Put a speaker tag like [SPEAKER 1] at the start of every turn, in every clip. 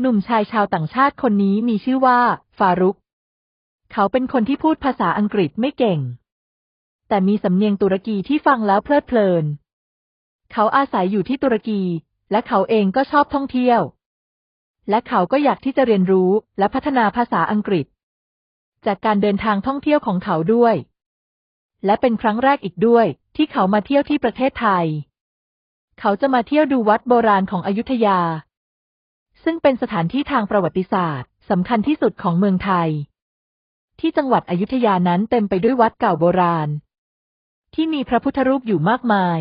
[SPEAKER 1] หนุ่มชายชาวต่างชาติคนนี้มีชื่อว่า ฟารุก เขาเป็นคนที่พูดภาษาอังกฤษไม่เก่ง แต่มีสำเนียงตุรกีที่ฟังแล้วเพลิดเพลิน เขาอาศัยอยู่ที่ตุรกี และเขาเองก็ชอบท่องเที่ยว และเขาก็อยากที่จะเรียนรู้และพัฒนาภาษาอังกฤษ จากการเดินทางท่องเที่ยวของเขาด้วย และเป็นครั้งแรกอีกด้วย ที่เขามาเที่ยวที่ประเทศไทย เขาจะมาเที่ยวดูวัดโบราณของอยุธยา ซึ่งเป็นสถานที่ทางประวัติศาสตร์สำคัญที่สุดของเมืองไทย ที่จังหวัดอยุธยานั้นเต็มไปด้วยวัดเก่าโบราณ ที่มีพระพุทธรูปอยู่มากมาย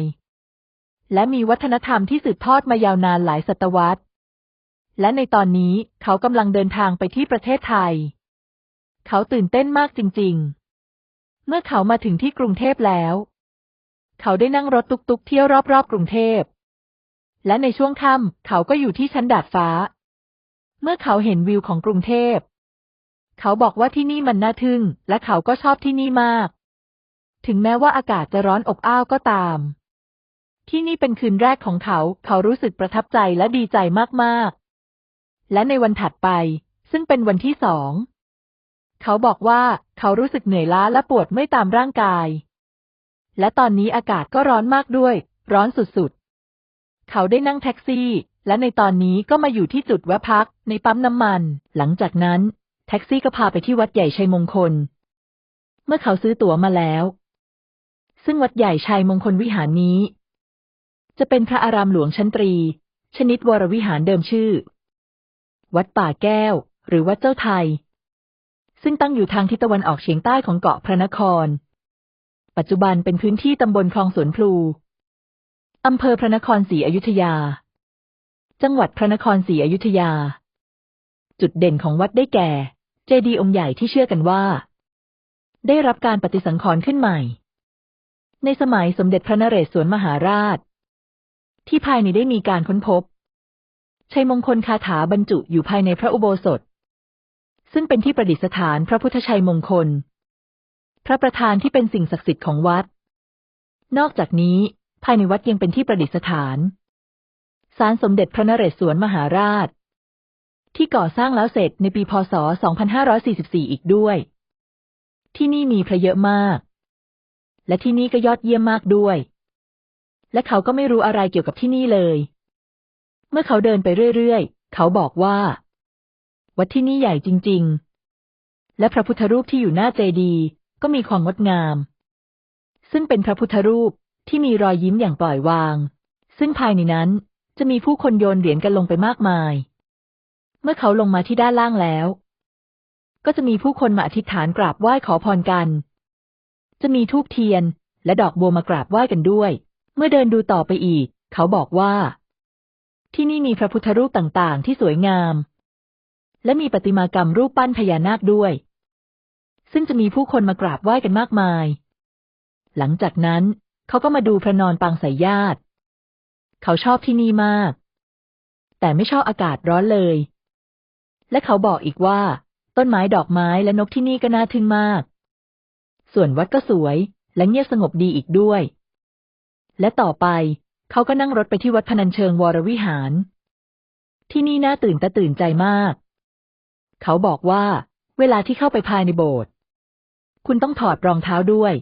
[SPEAKER 1] และมีวัฒนธรรมที่สืบทอดมายาวนานหลายศตวรรษ และในตอนนี้เขากำลังเดินทางไปที่ประเทศไทย เขาตื่นเต้นมากจริง ๆ เมื่อเขามาถึงที่กรุงเทพแล้ว เขาได้นั่งรถตุกๆเที่ยวรอบๆกรุงเทพและในช่วงค่ำเขาก็อยู่ที่ชั้นดาดฟ้า เมื่อเขาเห็นวิวของกรุงเทพ เขาบอกว่าที่นี่มันน่าทึ่ง และเขาก็ชอบที่นี่มาก ถึงแม้ว่าอากาศจะร้อนอบอ้าวก็ตาม ที่นี่เป็นคืนแรกของเขา เขารู้สึกประทับใจและดีใจมากๆ และในวันถัดไป ซึ่งเป็นวันที่สอง เขาบอกว่าเขารู้สึกเหนื่อยล้าและปวดเมื่อยตามร่างกาย และตอนนี้อากาศก็ร้อนมากด้วย ร้อนสุดๆ เขาได้นั่งแท็กซี่ และในตอนนี้ก็มาอยู่ที่จุดแวะพักในปั๊มน้ำมัน หลังจากนั้น แท็กซี่ก็พาไปที่วัดใหญ่ชัยมงคล เมื่อเขาซื้อตั๋วมาแล้ว ซึ่งวัดใหญ่ชัยมงคลวิหารนี้ จะเป็นพระอารามหลวงชั้นตรี ชนิดวรวิหารเดิมชื่อ วัดป่าแก้ว หรือวัดเจ้าไทย ซึ่งตั้งอยู่ทางทิศตะวันออกเฉียงใต้ของเกาะพระนคร ปัจจุบันเป็นพื้นที่ตำบลคลองสวนพลูอำเภอพระนครศรีอยุธยา จังหวัดพระนครศรีอยุธยา จุดเด่นของวัดได้แก่ เจดีย์องค์ใหญ่ที่เชื่อกันว่า ได้รับการปฏิสังขรณ์ขึ้นใหม่ ในสมัยสมเด็จพระนเรศวรมหาราช ที่ภายในได้มีการค้นพบ ชัยมงคลคาถาบรรจุอยู่ภายในพระอุโบสถ ซึ่งเป็นที่ประดิษฐานพระพุทธชัยมงคล พระประธานที่เป็นสิ่งศักดิ์สิทธิ์ของวัด นอกจากนี้ภายในวัดยังเป็นที่ประดิษฐาน ศาลสมเด็จพระนเรศวรมหาราช ที่ก่อสร้างแล้วเสร็จในปีพศ 2544 อีกด้วย ที่นี่มีพระเยอะมาก และที่นี่ก็ยอดเยี่ยมมากด้วย และเขาก็ไม่รู้อะไรเกี่ยวกับที่นี่เลย เมื่อเขาเดินไปเรื่อยๆ เขาบอกว่า วัดที่นี่ใหญ่จริง ๆ และพระพุทธรูปที่อยู่หน้าเจดีย์ก็มีความงดงาม ซึ่งเป็นพระพุทธรูปที่มีรอยยิ้มอย่างปล่อยวาง ซึ่งภายในนั้น จะมีผู้คนโยนเหรียญกันลงไปมากมาย เมื่อเขาลงมาที่ด้านล่างแล้ว ก็จะมีผู้คนมาอธิษฐานกราบไหว้ขอพรกัน จะมีทูบเทียน และดอกบัวมากราบไหว้กันด้วย เมื่อเดินดูต่อไปอีก เขาบอกว่า ที่นี่มีพระพุทธรูปต่างๆ ที่สวยงาม และมีประติมากรรมรูปปั้นพญานาคด้วย ซึ่งจะมีผู้คนมากราบไหว้กันมากมาย หลังจากนั้นเขาก็มาดูพระนอนปางสายญาติ เขาชอบที่นี่มาก แต่ไม่ชอบอากาศร้อนเลย และเขาบอกอีกว่า ต้นไม้ดอกไม้และนกที่นี่ก็น่าทึ่งมาก ส่วนวัดก็สวย และเงียบสงบดีอีกด้วย และต่อไป เขาก็นั่งรถไปที่วัดพนัญเชิงวรวิหาร ที่นี่น่าตื่นตาตื่นใจมาก เขาบอกว่า เวลาที่เข้าไปภายในโบสถ์คุณต้องถอดรองเท้าด้วย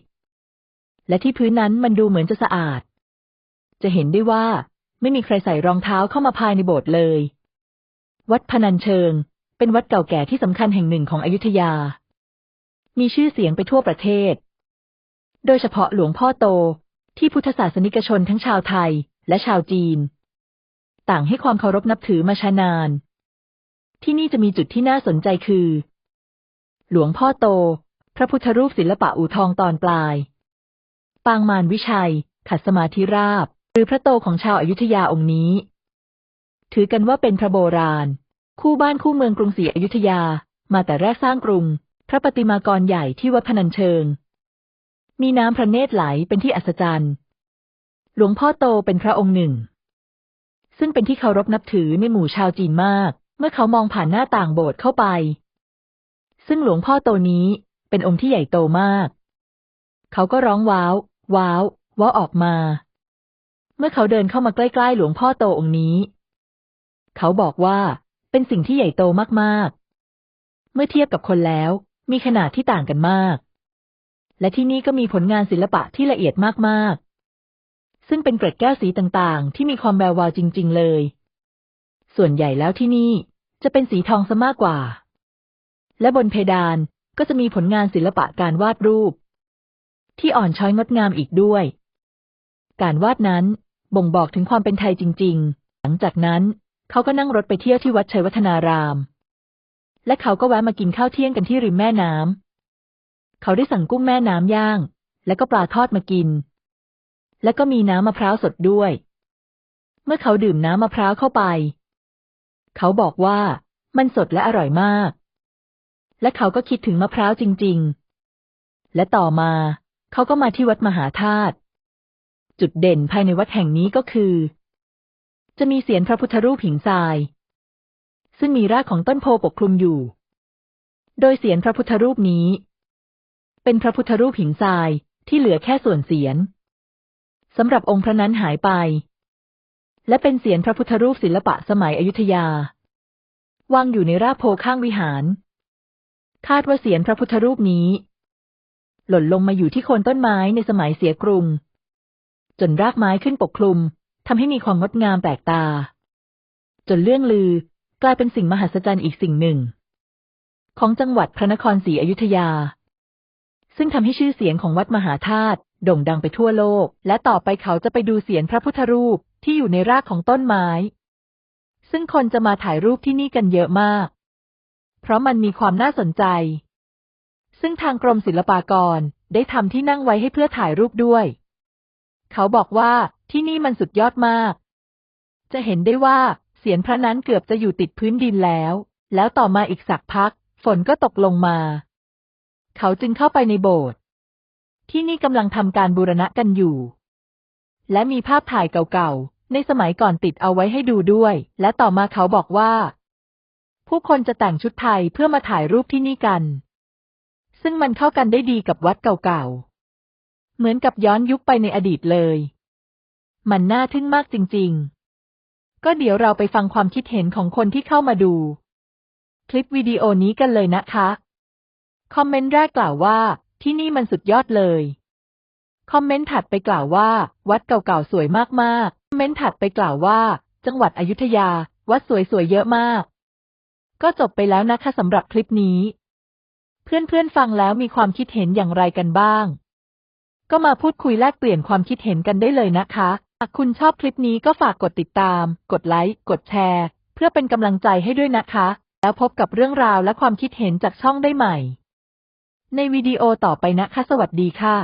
[SPEAKER 1] และที่พื้นนั้นมันดูเหมือนจะสะอาด จะเห็นได้ว่าไม่มีใครใส่รองเท้าเข้ามาภายในโบสถ์เลย วัดพนัญเชิง เป็นวัดเก่าแก่ที่สำคัญแห่งหนึ่งของอยุธยา มีชื่อเสียงไปทั่วประเทศ โดยเฉพาะหลวงพ่อโตที่พุทธศาสนิกชนทั้งชาวไทยและชาวจีน ต่างให้ความเคารพนับถือมาช้านาน ที่นี่จะมีจุดที่น่าสนใจคือ หลวงพ่อโต พระพุทธรูปศิลปะอู่ทองตอนปลาย ปางมารวิชัย ขัดสมาธิราบ หรือพระโตของชาวอายุทยาองค์นี้ ถือกันว่าเป็นพระโบราณ คู่บ้านคู่เมืองกรุงศรีอยุธยา มาแต่แรกสร้างกรุง พระปฏิมากรใหญ่ที่วัดพนัญเชิง มีน้ำพระเนตรไหลเป็นที่อัศจรรย์ หลวงพ่อโตเป็นพระองค์หนึ่ง ซึ่งเป็นที่เคารพนับถือในหมู่ชาวจีนมาก เมื่อเขามองผ่านหน้าต่างโบสถ์เข้าไป ซึ่งหลวงพ่อโตนี้เป็นองค์ที่ใหญ่โตมาก เขาก็ร้องว้าว ว้าวว้าออกมา เมื่อเขาเดินเข้ามาใกล้ๆหลวงพ่อโตองค์นี้ เขาบอกว่าเป็นสิ่งที่ใหญ่โตมากๆ เมื่อเทียบกับคนแล้ว มีขนาดที่ต่างกันมาก และที่นี่ก็มีผลงานศิลปะที่ละเอียดมากๆ ซึ่งเป็นเกร็ดแก้วสีต่างๆ ที่มีความแวววาวจริง ๆ เลย ส่วนใหญ่แล้วที่นี่จะเป็นสีทองซะมากกว่า และบนเพดานก็จะมีผลงานศิลปะการวาดรูป ที่อ่อนช้อยงดงามอีกด้วย การวาดนั้น บ่งบอกถึงความเป็นไทยจริง ๆ หลังจากนั้น เขาก็นั่งรถไปเที่ยวที่วัดชัยวัฒนาราม และเขาก็แวะมากินข้าวเที่ยงกันที่ริมแม่น้ำ เขาได้สั่งกุ้งแม่น้ำย่าง และก็ปลาทอดมากิน และก็มีน้ำมะพร้าวสดด้วย เมื่อเขาดื่มน้ำมะพร้าวเข้าไป เขาบอกว่ามันสดและอร่อยมาก และเขาก็คิดถึงมะพร้าวจริง ๆ และต่อมา เขาก็มาที่วัดมหาธาตุ จุดเด่นภายในวัดแห่งนี้ก็คือ จะมีเสียนพระพุทธรูปหินทราย ซึ่งมีรากของต้นโพปกคลุมอยู่ โดยเสียนพระพุทธรูปนี้ เป็นพระพุทธรูปหินทรายที่เหลือแค่ส่วนเสียนสำหรับองค์พระนั้นหายไป และเป็นเสียนพระพุทธรูปศิลปะสมัยอยุธยาวางอยู่ในรากโพข้างวิหาร คาดว่าเสียนพระพุทธรูปนี้ หล่นลงมาอยู่ที่โคนต้นไม้ในสมัยเสียกรุง จนรากไม้ขึ้นปกคลุมทำให้มีความงดงามแปลกตา จนเรื่องลือกลายเป็นสิ่งมหัศจรรย์อีกสิ่งหนึ่ง ของจังหวัดพระนครศรีอยุธยา ซึ่งทำให้ชื่อเสียงของวัดมหาธาตุโด่งดังไปทั่วโลก และต่อไปเขาจะไปดูเสียนพระพุทธรูปที่อยู่ในรากของต้นไม้ ซึ่งคนจะมาถ่ายรูปที่นี่กันเยอะมาก เพราะมันมีความน่าสนใจ ซึ่งทางกรมศิลปากรได้ทำที่นั่งไว้ให้เพื่อถ่ายรูปด้วย เขาบอกว่าที่นี่มันสุดยอดมาก จะเห็นได้ว่าเสียนพระนั้นเกือบจะอยู่ติดพื้นดินแล้ว แล้วต่อมาอีกสักพัก ฝนก็ตกลงมา เขาจึงเข้าไปในโบสถ์ที่นี่กำลังทำการบูรณะกันอยู่ และมีภาพถ่ายเก่าๆ ในสมัยก่อนติดเอาไว้ให้ดูด้วย และต่อมาเขาบอกว่า ผู้คนจะแต่งชุดไทยเพื่อมาถ่ายรูปที่นี่กัน ซึ่งมันเข้ากันได้ดีกับวัดเก่าๆ เหมือนกับย้อนยุคไปในอดีตเลย มันน่าทึ่งมากจริง ๆ ก็เดี๋ยวเราไปฟังความคิดเห็นของคนที่เข้ามาดู คลิปวิดีโอนี้กันเลยนะคะ คอมเมนต์แรกกล่าวว่า ที่นี่มันสุดยอดเลย คอมเมนต์ถัดไปกล่าวว่า วัดเก่าๆสวยมากๆ คอมเมนต์ถัดไปกล่าวว่า จังหวัดอยุธยา วัดสวยๆเยอะมาก ก็จบไปแล้วนะคะสำหรับคลิปนี้ เพื่อนๆฟังแล้วมีความคิดเห็นอย่างไรกันบ้าง ก็มาพูดคุยแลกเปลี่ยนความคิดเห็นกันได้เลยนะคะ หากคุณชอบคลิปนี้ก็ฝากกดติดตาม กดไลค์ กดแชร์ เพื่อเป็นกำลังใจให้ด้วยนะคะ แล้วพบกับเรื่องราวและความคิดเห็นจากช่องได้ใหม่ ในวิดีโอต่อไปนะคะ สวัสดีค่ะ